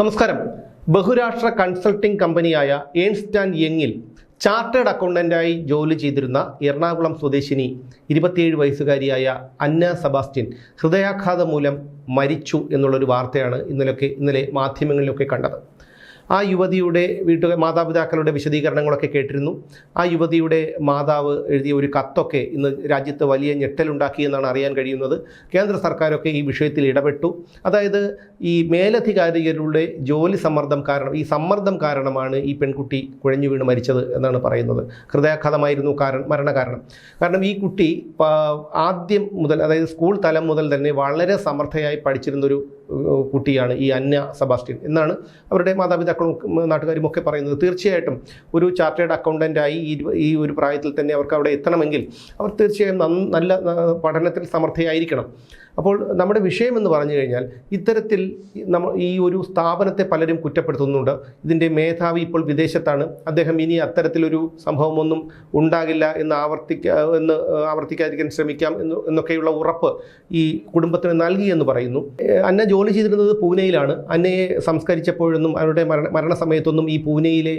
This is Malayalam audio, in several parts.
നമസ്കാരം. ബഹുരാഷ്ട്ര കൺസൾട്ടിംഗ് കമ്പനിയായ ഏൺസ്റ്റ് ആൻഡ് യങ്ങിൽ ചാർട്ടേഡ് അക്കൗണ്ടന്റായി ജോലി ചെയ്തിരുന്ന എറണാകുളം സ്വദേശിനി ഇരുപത്തിയേഴ് വയസ്സുകാരിയായ അന്ന സെബാസ്റ്റ്യൻ ഹൃദയാഘാതം മൂലം മരിച്ചു എന്നുള്ളൊരു വാർത്തയാണ് ഇന്നലെയൊക്കെ ഇന്നലെ മാധ്യമങ്ങളിലൊക്കെ കണ്ടത്. ആ യുവതിയുടെ വീട്ടു മാതാപിതാക്കളുടെ വിശദീകരണങ്ങളൊക്കെ കേട്ടിരുന്നു. ആ യുവതിയുടെ മാതാവ് എഴുതിയ ഒരു കത്തൊക്കെ ഇന്ന് രാജ്യത്ത് വലിയ ഞെട്ടലുണ്ടാക്കിയെന്നാണ് അറിയാൻ കഴിയുന്നത്. കേന്ദ്ര സർക്കാരൊക്കെ ഈ വിഷയത്തിൽ ഇടപെട്ടു. അതായത് ഈ മേലധികാരികളുടെ ജോലി സമ്മർദ്ദം കാരണം ഈ സമ്മർദ്ദം കാരണമാണ് ഈ പെൺകുട്ടി കുഴഞ്ഞു വീണ് മരിച്ചത് എന്നാണ് പറയുന്നത്. ഹൃദയാഘാതമായിരുന്നു കാരണം മരണകാരണം. കാരണം ഈ കുട്ടി ആദ്യം മുതൽ അതായത് സ്കൂൾ തലം മുതൽ തന്നെ വളരെ സമർത്ഥയായി പഠിച്ചിരുന്നൊരു കുട്ടിയാണ് ഈ അന്ന സെബാസ്റ്റ്യൻ എന്നാണ് അവരുടെ മാതാപിതാക്കളും നാട്ടുകാരും ഒക്കെ പറയുന്നത്. തീർച്ചയായിട്ടും ഒരു ചാർട്ടേഡ് അക്കൗണ്ടന്റായി ഈ ഒരു പ്രായത്തിൽ തന്നെ അവർക്ക് അവിടെ എത്തണമെങ്കിൽ അവർ തീർച്ചയായും നല്ല പഠനത്തിൽ സമർത്ഥയായിരിക്കണം. അപ്പോൾ നമ്മുടെ വിഷയം എന്ന് പറഞ്ഞു കഴിഞ്ഞാൽ ഇത്തരത്തിൽ നമ്മൾ ഈ ഒരു സ്ഥാപനത്തെ പലരും കുറ്റപ്പെടുത്തുന്നുണ്ട്. ഇതിന്റെ മേധാവി ഇപ്പോൾ വിദേശത്താണ്. അദ്ദേഹം ഇനി അത്തരത്തിലൊരു സംഭവമൊന്നും ഉണ്ടാകില്ല എന്ന് ആവർത്തിക്ക എന്ന് ആവർത്തിക്കാതിരിക്കാൻ ശ്രമിക്കാം എന്ന് എന്നൊക്കെയുള്ള ഉറപ്പ് ഈ കുടുംബത്തിന് നൽകി എന്ന് പറയുന്നു അന്ന ജോലി ചെയ്തിരുന്നത് പൂനെയിലാണ്. അന്നയെ സംസ്കരിച്ചപ്പോഴൊന്നും അവരുടെ മരണ മരണസമയത്തൊന്നും ഈ പൂനെയിലെ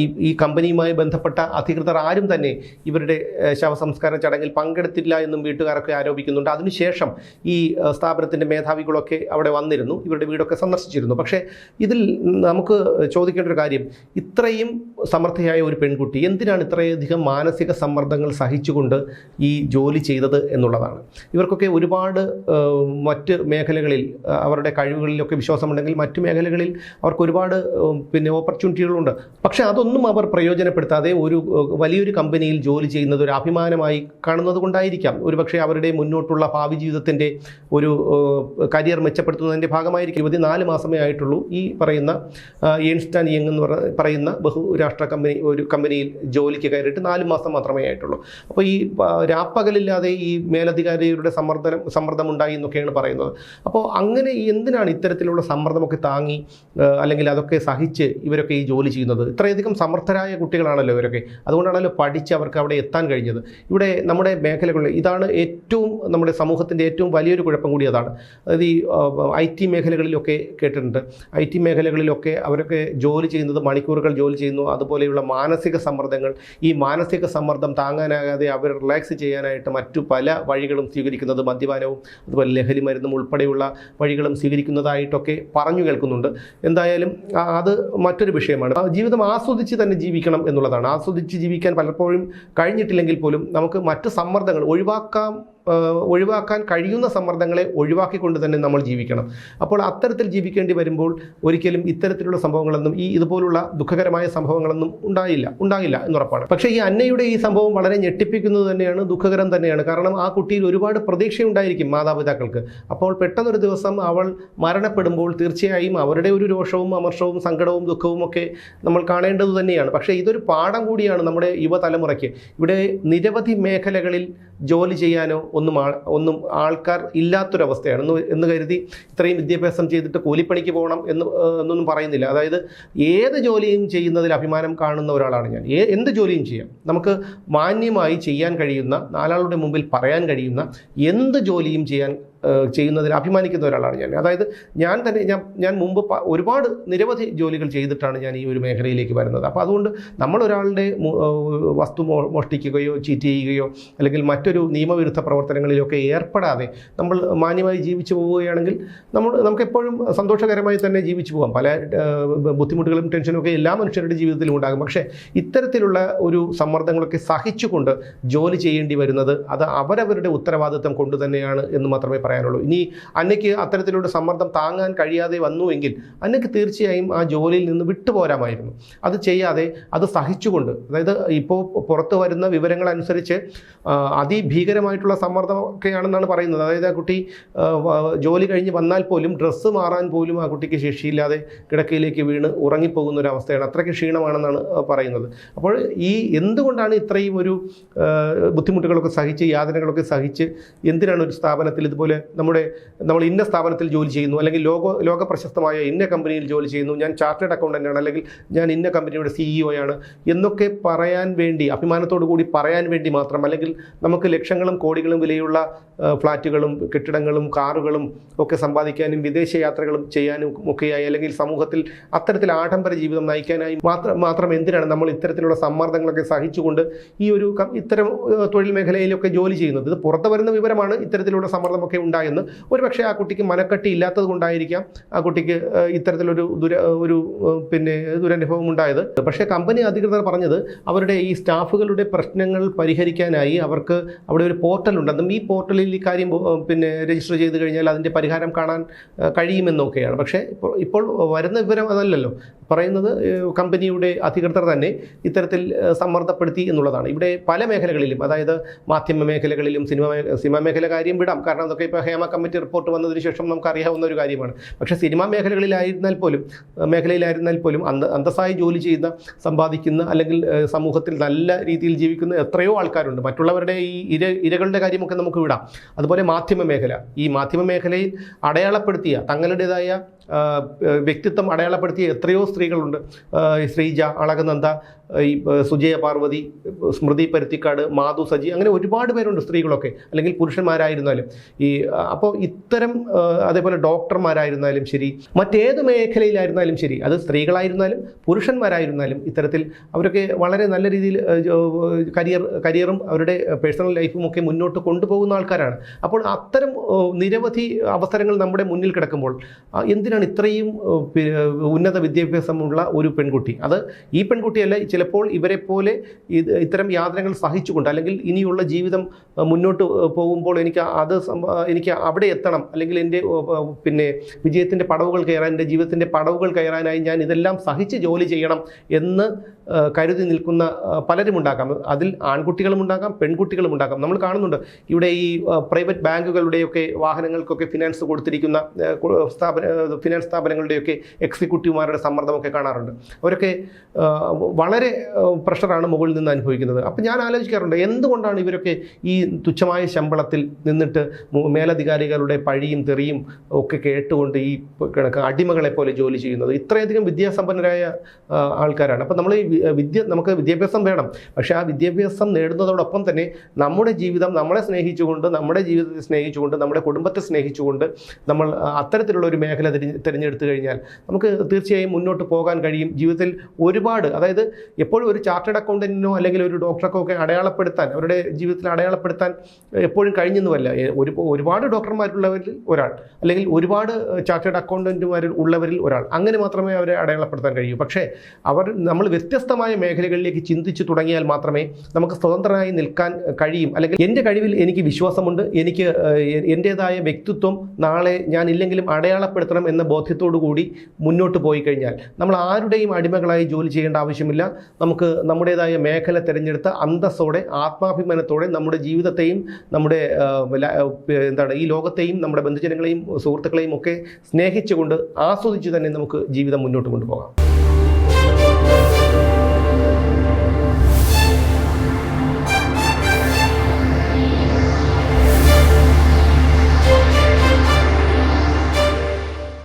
ഈ ഈ കമ്പനിയുമായി ബന്ധപ്പെട്ട അധികൃതർ ആരും തന്നെ ഇവരുടെ ശവസംസ്കാര ചടങ്ങിൽ പങ്കെടുത്തില്ല എന്നും വീട്ടുകാരൊക്കെ ആരോപിക്കുന്നുണ്ട്. അതിനുശേഷം ഈ ഏഹ് സ്ഥാപനത്തിന്റെ മേധാവികളൊക്കെ അവിടെ വന്നിരുന്നു ഇവരുടെ വീടൊക്കെ സന്ദർശിച്ചിരുന്നു. പക്ഷേ ഇതിൽ നമുക്ക് ചോദിക്കേണ്ട ഒരു കാര്യം ഇത്രയും സമർത്ഥയായ ഒരു പെൺകുട്ടി എന്തിനാണ് ഇത്രയധികം മാനസിക സമ്മർദ്ദങ്ങൾ സഹിച്ചുകൊണ്ട് ഈ ജോലി ചെയ്തത് എന്നുള്ളതാണ്. ഇവർക്കൊക്കെ ഒരുപാട് മറ്റ് മേഖലകളിൽ അവരുടെ കഴിവുകളിലൊക്കെ വിശ്വാസമുണ്ടെങ്കിൽ മറ്റ് മേഖലകളിൽ അവർക്ക് ഒരുപാട് പിന്നെ ഓപ്പർച്യൂണിറ്റികളുണ്ട്. പക്ഷേ അതൊന്നും അവർ പ്രയോജനപ്പെടുത്താതെ ഒരു വലിയൊരു കമ്പനിയിൽ ജോലി ചെയ്യുന്നത് ഒരു അഭിമാനമായി കാണുന്നത് കൊണ്ടായിരിക്കാം. ഒരുപക്ഷെ അവരുടെ മുന്നോട്ടുള്ള ഭാവി ജീവിതത്തിന്റെ ഒരു കരിയർ മെച്ചപ്പെടുത്തുന്നതിന്റെ ഭാഗമായിരിക്കും. ഇരുപത്തി നാല് മാസമേ ആയിട്ടുള്ളൂ ഈ പറയുന്ന ഏൺസ്റ്റ് ആൻഡ് യങ് എന്ന് പറ- പറയുന്ന ബഹുരാഷ്ട്ര കമ്പനി ഒരു കമ്പനിയിൽ ജോലിക്ക് കയറിയിട്ട് നാല് മാസം മാത്രമേ ആയിട്ടുള്ളൂ. അപ്പോൾ ഈ രാപ്പകലില്ലാതെ ഈ മേലധികാരികളുടെ സമ്മർദ്ദം സമ്മർദ്ദം ഉണ്ടായി എന്നൊക്കെയാണ് പറയുന്നത്. അപ്പോൾ അങ്ങനെ എന്തിനാണ് ഇത്തരത്തിലുള്ള സമ്മർദ്ദമൊക്കെ താങ്ങി അല്ലെങ്കിൽ അതൊക്കെ സഹിച്ച് ഇവരൊക്കെ ഈ ജോലി ചെയ്യുന്നത്? ഇത്രയധികം സമർത്ഥരായ കുട്ടികളാണല്ലോ ഇവരൊക്കെ. അതുകൊണ്ടാണല്ലോ പഠിച്ച് അവർക്ക് അവിടെ എത്താൻ കഴിഞ്ഞത്. ഇവിടെ നമ്മുടെ മേഖലകളിൽ ഇതാണ് ഏറ്റവും നമ്മുടെ സമൂഹത്തിന്റെ ഏറ്റവും വലിയൊരു കുഴപ്പം കൂടി അതാണ് അതായത് ഈ ഐ ടി മേഖലകളിലൊക്കെ കേട്ടിട്ടുണ്ട്. ഐ ടി മേഖലകളിലൊക്കെ അവരൊക്കെ ജോലി ചെയ്യുന്നത് മണിക്കൂറുകൾ ജോലി ചെയ്യുന്നു. അതുപോലെയുള്ള മാനസിക സമ്മർദ്ദങ്ങൾ. ഈ മാനസിക സമ്മർദ്ദം താങ്ങാനാകാതെ അവർ റിലാക്സ് ചെയ്യാനായിട്ട് മറ്റു പല വഴികളും സ്വീകരിക്കുന്നത് മദ്യപാനവും അതുപോലെ ലഹരി മരുന്നും ഉൾപ്പെടെയുള്ള വഴികളും സ്വീകരിക്കുന്നതായിട്ടൊക്കെ പറഞ്ഞു കേൾക്കുന്നുണ്ട്. എന്തായാലും അത് മറ്റൊരു വിഷയമാണ്. ജീവിതം ആസ്വദിച്ച് തന്നെ ജീവിക്കണം എന്നുള്ളതാണ്. ആസ്വദിച്ച് ജീവിക്കാൻ പലപ്പോഴും കഴിഞ്ഞിട്ടില്ലെങ്കിൽ പോലും നമുക്ക് മറ്റ് സമ്മർദ്ദങ്ങൾ ഒഴിവാക്കാം ഒഴിവാക്കാൻ കഴിയുന്ന സമ്മർദ്ദങ്ങളെ ഒഴിവാക്കിക്കൊണ്ട് തന്നെ നമ്മൾ ജീവിക്കണം. അപ്പോൾ അത്തരത്തിൽ ജീവിക്കേണ്ടി വരുമ്പോൾ ഒരിക്കലും ഇത്തരത്തിലുള്ള സംഭവങ്ങളൊന്നും ഈ ഇതുപോലുള്ള ദുഃഖകരമായ സംഭവങ്ങളൊന്നും ഉണ്ടായില്ല ഉണ്ടാകില്ല എന്നുറപ്പാണ്. പക്ഷേ ഈ അന്നയുടെ ഈ സംഭവം വളരെ ഞെട്ടിപ്പിക്കുന്നത് തന്നെയാണ് ദുഃഖകരം തന്നെയാണ്. കാരണം ആ കുട്ടിയിൽ ഒരുപാട് പ്രതീക്ഷയുണ്ടായിരിക്കും മാതാപിതാക്കൾക്ക്. അപ്പോൾ പെട്ടെന്നൊരു ദിവസം അവൾ മരണപ്പെടുമ്പോൾ തീർച്ചയായും അവരുടെ ഒരു രോഷവും അമർഷവും സങ്കടവും ദുഃഖവും ഒക്കെ നമ്മൾ കാണേണ്ടത് തന്നെയാണ്. പക്ഷേ ഇതൊരു പാഠം കൂടിയാണ് നമ്മുടെ യുവതലമുറയ്ക്ക്. ഇവിടെ നിരവധി മേഖലകളിൽ ജോലി ചെയ്യാനോ ഒന്നും ഒന്നും ആൾക്കാർ ഇല്ലാത്തൊരവസ്ഥയാണ്. എന്ന് എന്ന് കരുതി ഇത്രയും വിദ്യാഭ്യാസം ചെയ്തിട്ട് കൂലിപ്പണിക്ക് പോകണം എന്ന് എന്നൊന്നും പറയുന്നില്ല. അതായത് ഏത് ജോലിയും ചെയ്യുന്നതിൽ അഭിമാനം കാണുന്ന ഒരാളാണ് ഞാൻ. എന്ത് ജോലിയും ചെയ്യാം? നമുക്ക് മാന്യമായി ചെയ്യാൻ കഴിയുന്ന നാലാളുടെ മുമ്പിൽ പറയാൻ കഴിയുന്ന എന്ത് ജോലിയും ചെയ്യാൻ ചെയ്യുന്നതിൽ അഭിമാനിക്കുന്ന ഒരാളാണ് ഞാൻ. അതായത് ഞാൻ തന്നെ ഞാൻ ഞാൻ മുമ്പ് ഒരുപാട് നിരവധി ജോലികൾ ചെയ്തിട്ടാണ് ഞാൻ ഈ ഒരു മേഖലയിലേക്ക് വരുന്നത്. അപ്പോൾ അതുകൊണ്ട് നമ്മൾ ഒരാളുടെ വസ്തു മോഷ്ടിക്കുകയോ ചീറ്റ് ചെയ്യുകയോ അല്ലെങ്കിൽ മറ്റൊരു നിയമവിരുദ്ധ പ്രവർത്തനങ്ങളിലൊക്കെ ഏർപ്പെടാതെ നമ്മൾ മാന്യമായി ജീവിച്ചു പോവുകയാണെങ്കിൽ നമ്മൾ നമുക്കെപ്പോഴും സന്തോഷകരമായി തന്നെ ജീവിച്ചു പോകാം. പല ബുദ്ധിമുട്ടുകളും ടെൻഷനും ഒക്കെ എല്ലാ മനുഷ്യരുടെ ജീവിതത്തിലും ഉണ്ടാകും. പക്ഷേ ഇത്തരത്തിലുള്ള ഒരു സമ്മർദ്ദങ്ങളൊക്കെ സഹിച്ചുകൊണ്ട് ജോലി ചെയ്യേണ്ടി വരുന്നത് അത് അവരവരുടെ ഉത്തരവാദിത്വം കൊണ്ട് തന്നെയാണ് എന്ന് മാത്രമേ പറയാനുള്ളൂ. ഇനി അന്നയ്ക്ക് അത്തരത്തിലുള്ള സമ്മർദ്ദം താങ്ങാൻ കഴിയാതെ വന്നുവെങ്കിൽ അന്നയ്ക്ക് തീർച്ചയായും ആ ജോലിയിൽ നിന്ന് വിട്ടുപോരാമായിരുന്നു. അത് ചെയ്യാതെ അത് സഹിച്ചുകൊണ്ട് അതായത് ഇപ്പോൾ പുറത്തു വരുന്ന അതിഭീകരമായിട്ടുള്ള അതിഭീകരമായിട്ടുള്ള സമ്മർദ്ദമൊക്കെയാണെന്നാണ് പറയുന്നത്. അതായത് ആ കുട്ടി ജോലി കഴിഞ്ഞ് വന്നാൽ പോലും ഡ്രസ്സ് മാറാൻ പോലും ആ കുട്ടിക്ക് ശേഷിയില്ലാതെ കിടക്കയിലേക്ക് വീണ് ഉറങ്ങിപ്പോകുന്ന ഒരു അവസ്ഥയാണ് അത്രയ്ക്ക് ക്ഷീണമാണെന്നാണ് പറയുന്നത്. അപ്പോൾ ഈ എന്തുകൊണ്ടാണ് ഇത്രയും ഒരു ബുദ്ധിമുട്ടുകളൊക്കെ സഹിച്ച് യാതനകളൊക്കെ സഹിച്ച് എന്തിനാണ് ഒരു സ്ഥാപനത്തിൽ ഇതുപോലെ നമ്മുടെ നമ്മൾ ഇന്ന സ്ഥാപനത്തിൽ ജോലി ചെയ്യുന്നു അല്ലെങ്കിൽ ലോക ലോക പ്രശസ്തമായ ഇന്ന കമ്പനിയിൽ ജോലി ചെയ്യുന്നു ഞാൻ ചാർട്ടേഡ് അക്കൗണ്ടന്റ് ആണ് അല്ലെങ്കിൽ ഞാൻ ഇന്ന കമ്പനിയുടെ സിഇഒ ആണ് എന്നൊക്കെ പറയാൻ വേണ്ടി അഭിമാനത്തോടു കൂടി പറയാൻ വേണ്ടി മാത്രം അല്ലെങ്കിൽ നമുക്ക് ലക്ഷങ്ങളും കോടികളും വിലയുള്ള ഫ്ലാറ്റുകളും കെട്ടിടങ്ങളും കാറുകളും ഒക്കെ സമ്പാദിക്കാനും വിദേശ യാത്രകളും ചെയ്യാനും ഒക്കെയായി അല്ലെങ്കിൽ സമൂഹത്തിൽ അത്തരത്തിൽ ആഡംബര ജീവിതം നയിക്കാനായി മാത്രം മാത്രം എന്തിനാണ് നമ്മൾ ഇത്തരത്തിലുള്ള സമ്മർദ്ദങ്ങളൊക്കെ സഹിച്ചുകൊണ്ട് ഈ ഒരു ഇത്തരം തൊഴിൽ മേഖലയിലൊക്കെ ജോലി ചെയ്യുന്നത്? ഇത് പുറത്തു വരുന്ന വിവരമാണ് ഇത്തരത്തിലുള്ള സമ്മർദ്ദമൊക്കെ ഉണ്ടായെന്ന്. ഒരുപക്ഷെ ആ കുട്ടിക്ക് മനക്കട്ടി ഇല്ലാത്തത് കൊണ്ടായിരിക്കാം ആ കുട്ടിക്ക് ഇത്തരത്തിലൊരു ദുര ഒരു പിന്നെ ദുരനുഭവം ഉണ്ടായത്. പക്ഷേ കമ്പനി അധികൃതർ പറഞ്ഞത് അവരുടെ ഈ സ്റ്റാഫുകളുടെ പ്രശ്നങ്ങൾ പരിഹരിക്കാനായി അവർക്ക് അവിടെ ഒരു പോർട്ടൽ ഉണ്ടെന്നും ഈ പോർട്ടലിൽ ഈ കാര്യം പിന്നെ രജിസ്റ്റർ ചെയ്ത് കഴിഞ്ഞാൽ അതിന്റെ പരിഹാരം കാണാൻ കഴിയുമെന്നൊക്കെയാണ്. പക്ഷേ ഇപ്പോൾ വരുന്ന വിവരം അതല്ലല്ലോ. പറയുന്നത് കമ്പനിയുടെ അധികൃതർ തന്നെ ഇത്തരത്തിൽ സമ്മർദ്ദപ്പെടുത്തി എന്നുള്ളതാണ്. ഇവിടെ പല മേഖലകളിലും അതായത് മാധ്യമ മേഖലകളിലും സിനിമ സിനിമ മേഖല കാര്യം വിടാം. കാരണം അതൊക്കെ ഇപ്പോൾ ഹേമ കമ്മിറ്റി റിപ്പോർട്ട് വന്നതിന് ശേഷം നമുക്ക് അറിയാവുന്ന ഒരു കാര്യമാണ്. പക്ഷേ സിനിമാ മേഖലകളിലായിരുന്നാൽ പോലും മേഖലയിലായിരുന്നാൽ പോലും അന്ത അന്തസ്സായി ജോലി ചെയ്യുന്ന സമ്പാദിക്കുന്ന അല്ലെങ്കിൽ സമൂഹത്തിൽ നല്ല രീതിയിൽ ജീവിക്കുന്ന എത്രയോ ആൾക്കാരുണ്ട്. മറ്റുള്ളവരുടെ ഈ ഇര ഇരകളുടെ കാര്യമൊക്കെ നമുക്ക് വിടാം. അതുപോലെ മാധ്യമ മേഖല. ഈ മാധ്യമ മേഖലയിൽ അടയാളപ്പെടുത്തിയ തങ്ങളുടേതായ വ്യക്തിത്വം അടയാളപ്പെടുത്തിയ എത്രയോ സ്ത്രീകളുണ്ട്. ശ്രീജ അളകനന്ദ ഈ സുജയ പാർവതി സ്മൃതി പരുത്തിക്കാട് മാധു സജി അങ്ങനെ ഒരുപാട് പേരുണ്ട് സ്ത്രീകളൊക്കെ അല്ലെങ്കിൽ പുരുഷന്മാരായിരുന്നാലും. ഈ അപ്പോൾ ഇത്തരം അതേപോലെ ഡോക്ടർമാരായിരുന്നാലും ശരി മറ്റേത് മേഖലയിലായിരുന്നാലും ശരി അത് സ്ത്രീകളായിരുന്നാലും പുരുഷന്മാരായിരുന്നാലും ഇത്തരത്തിൽ അവരൊക്കെ വളരെ നല്ല രീതിയിൽ കരിയർ കരിയറും അവരുടെ പേഴ്സണൽ ലൈഫും ഒക്കെ മുന്നോട്ട് കൊണ്ടുപോകുന്ന ആൾക്കാരാണ്. അപ്പോൾ അത്തരം നിരവധി അവസരങ്ങൾ നമ്മുടെ മുന്നിൽ കിടക്കുമ്പോൾ എന്തിനാണ് ഇത്രയും ഉന്നത വിദ്യാഭ്യാസമുള്ള ഒരു പെൺകുട്ടി? അത് ഈ പെൺകുട്ടിയല്ല ചിലപ്പോൾ ഇവരെ പോലെ ഇത് ഇത്തരം യാതനകൾ സഹിച്ചുകൊണ്ട് അല്ലെങ്കിൽ ഇനിയുള്ള ജീവിതം മുന്നോട്ട് പോകുമ്പോൾ എനിക്ക് അത് എനിക്ക് അവിടെ എത്തണം. അല്ലെങ്കിൽ എന്റെ പിന്നെ വിജയത്തിന്റെ പടവുകൾ കയറാൻ എന്റെ ജീവിതത്തിന്റെ പടവുകൾ കയറാനായി ഞാൻ ഇതെല്ലാം സഹിച്ച് ജോലി ചെയ്യണം എന്ന് കരുതി നിൽക്കുന്ന പലരും ഉണ്ടാക്കാം. അതിൽ ആൺകുട്ടികളും ഉണ്ടാക്കാം പെൺകുട്ടികളും ഉണ്ടാക്കാം. നമ്മൾ കാണുന്നുണ്ട്. ഇവിടെ ഈ പ്രൈവറ്റ് ബാങ്കുകളുടെയൊക്കെ വാഹനങ്ങൾക്കൊക്കെ ഫിനാൻസ് കൊടുത്തിരിക്കുന്ന സ്ഥാപന ഫിനാൻസ് സ്ഥാപനങ്ങളുടെയൊക്കെ എക്സിക്യൂട്ടീവുമാരുടെ സമ്മർദ്ദമൊക്കെ കാണാറുണ്ട്. അവരൊക്കെ വളരെ പ്രഷറാണ് മുകളിൽ നിന്ന് അനുഭവിക്കുന്നത്. അപ്പം ഞാൻ ആലോചിക്കാറുണ്ട് എന്തുകൊണ്ടാണ് ഇവരൊക്കെ ഈ തുച്ഛമായ ശമ്പളത്തിൽ നിന്നിട്ട് മേലധികാരികളുടെ പഴിയും തെറിയും ഒക്കെ കേട്ടുകൊണ്ട് ഈ കണക്ക് അടിമകളെ പോലെ ജോലി ചെയ്യുന്നത്? ഇത്രയധികം വിദ്യാസമ്പന്നരായ ആൾക്കാരാണ്. അപ്പം നമ്മൾ ഈ വിദ്യ നമുക്ക് വിദ്യാഭ്യാസം വേണം പക്ഷേ ആ വിദ്യാഭ്യാസം നേടുന്നതോടൊപ്പം തന്നെ നമ്മുടെ ജീവിതം നമ്മളെ സ്നേഹിച്ചുകൊണ്ട് നമ്മുടെ ജീവിതത്തെ സ്നേഹിച്ചുകൊണ്ട് നമ്മുടെ കുടുംബത്തെ സ്നേഹിച്ചുകൊണ്ട് നമ്മൾ അത്തരത്തിലുള്ള ഒരു മേഖല തിരഞ്ഞ് തിരഞ്ഞെടുത്തു കഴിഞ്ഞാൽ നമുക്ക് തീർച്ചയായും മുന്നോട്ട് പോകാൻ കഴിയും. ജീവിതത്തിൽ ഒരുപാട് അതായത് എപ്പോഴും ഒരു ചാർട്ടേഡ് അക്കൗണ്ടന്റിനോ അല്ലെങ്കിൽ ഒരു ഡോക്ടർക്കോ ഒക്കെ അടയാളപ്പെടുത്താൻ അവരുടെ ജീവിതത്തിൽ അടയാളപ്പെടുത്താൻ എപ്പോഴും കഴിഞ്ഞെന്നുമല്ല. ഒരു ഒരുപാട് ഡോക്ടർമാരുള്ളവരിൽ ഒരാൾ അല്ലെങ്കിൽ ഒരുപാട് ചാർട്ടേഡ് അക്കൗണ്ടന്റുമാരിൽ ഉള്ളവരിൽ ഒരാൾ. അങ്ങനെ മാത്രമേ അവരെ അടയാളപ്പെടുത്താൻ കഴിയൂ. പക്ഷേ അവർ നമ്മൾ വ്യത്യസ്തമായ മേഖലകളിലേക്ക് ചിന്തിച്ചു തുടങ്ങിയാൽ മാത്രമേ നമുക്ക് സ്വതന്ത്രനായി നിൽക്കാൻ കഴിയും. അല്ലെങ്കിൽ എന്റെ കഴിവിൽ എനിക്ക് വിശ്വാസമുണ്ട്. എനിക്ക് എന്റേതായ വ്യക്തിത്വം നാളെ ഞാൻ ഇല്ലെങ്കിലും അടയാളപ്പെടുത്തണം എന്ന ബോധ്യത്തോടു കൂടി മുന്നോട്ട് പോയി കഴിഞ്ഞാൽ നമ്മൾ ആരുടെയും അടിമകളായി ജോലി ചെയ്യേണ്ട ആവശ്യമില്ല. നമുക്ക് നമ്മുടേതായ മേഖല തിരഞ്ഞെടുത്ത് അന്തസ്സോടെ ആത്മാഭിമാനത്തോടെ നമ്മുടെ ജീവിതത്തെയും നമ്മുടെ എന്താണ് ഈ ലോകത്തെയും നമ്മുടെ ബന്ധുജനങ്ങളെയും സുഹൃത്തുക്കളെയും ഒക്കെ സ്നേഹിച്ചുകൊണ്ട് ആസ്വദിച്ച് തന്നെ നമുക്ക് ജീവിതം മുന്നോട്ട് കൊണ്ടുപോകാം.